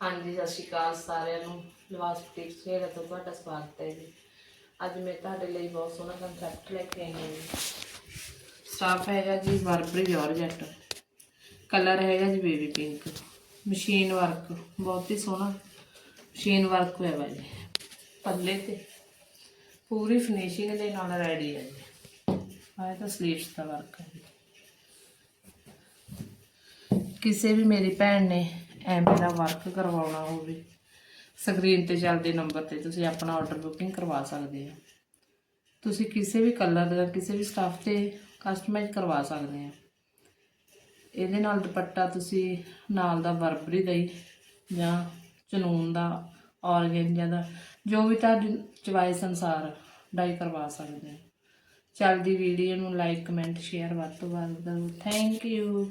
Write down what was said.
ਹਾਂਜੀ, ਸਤਿ ਸ਼੍ਰੀ ਅਕਾਲ ਸਾਰਿਆਂ ਨੂੰ। ਲਵਾਸ ਬੁਟੀਕ ਸਵੇਰ ਤੋਂ ਤੁਹਾਡਾ ਸਵਾਗਤ ਹੈ ਜੀ। ਅੱਜ ਮੈਂ ਤੁਹਾਡੇ ਲਈ ਬਹੁਤ ਸੋਹਣਾ ਕੰਸੈਪਟ ਲੈ ਕੇ ਆਈ ਹਾਂ ਜੀ। ਸਟਾਫ ਹੈਗਾ ਜੀ ਬਰਬਰੀ ਜਾਰਜੈਟ ਕਲਰ ਹੈਗਾ ਜੀ ਬੇਬੀ ਪਿੰਕ ਮਸ਼ੀਨ ਵਰਕ ਬਹੁਤ ਹੀ ਸੋਹਣਾ ਮਸ਼ੀਨ ਵਰਕ ਹੋਇਆ ਵਾ ਜੀ। ਪੱਲੇ ਤੇ। ਪੂਰੀ ਫਿਨਿਸ਼ਿੰਗ ਦੇ ਨਾਲ ਰੈਡੀ ਹੈ ਜੀ। ਆਹ ਤਾਂ ਸਲੀਵਸ ਦਾ ਵਰਕ ਹੈ ਜੀ। ਕਿਸੇ ਵੀ ਮੇਰੀ ਭੈਣ ਨੇ ਐਵੇਂ ਦਾ ਵਰਕ ਕਰਵਾਉਣਾ ਹੋਵੇ। ਸਕਰੀਨ ਤੇ ਚੱਲਦੇ ਨੰਬਰ ਤੇ ਤੁਸੀਂ ਆਪਣਾ ਆਰਡਰ ਬੁਕਿੰਗ ਕਰਵਾ ਸਕਦੇ ਹੋ ਤੁਸੀਂ ਕਿਸੇ ਵੀ ਕਲਰ ਦਾ ਕਿਸੇ ਵੀ ਸਟਾਫ ਤੇ ਕਸਟਮਾਈਜ਼ ਕਰਵਾ ਸਕਦੇ ਹੋ ਇਹਦੇ ਨਾਲ ਦੁਪੱਟਾ ਤੁਸੀਂ ਨਾਲ ਦਾ ਬਰਬਰੀ ਦਾ ਹੀ ਜਾਂ ਚਨੂਨ ਦਾ, ਔਰਗੈਂਜਾ ਦਾ, ਜੋ ਵੀ ਤੁਹਾਡੀ ਚੁਆਇਸ ਅਨਸਾਰ ਡਾਈ ਕਰਵਾ ਸਕਦੇ ਹੋ ਚੱਲਦੀ ਵੀਡੀਓ ਨੂੰ ਲਾਈਕ ਕਮੈਂਟ ਸ਼ੇਅਰ ਵੱਧ ਤੋਂ ਵੱਧ। ਕਰੋ ਥੈਂਕ ਯੂ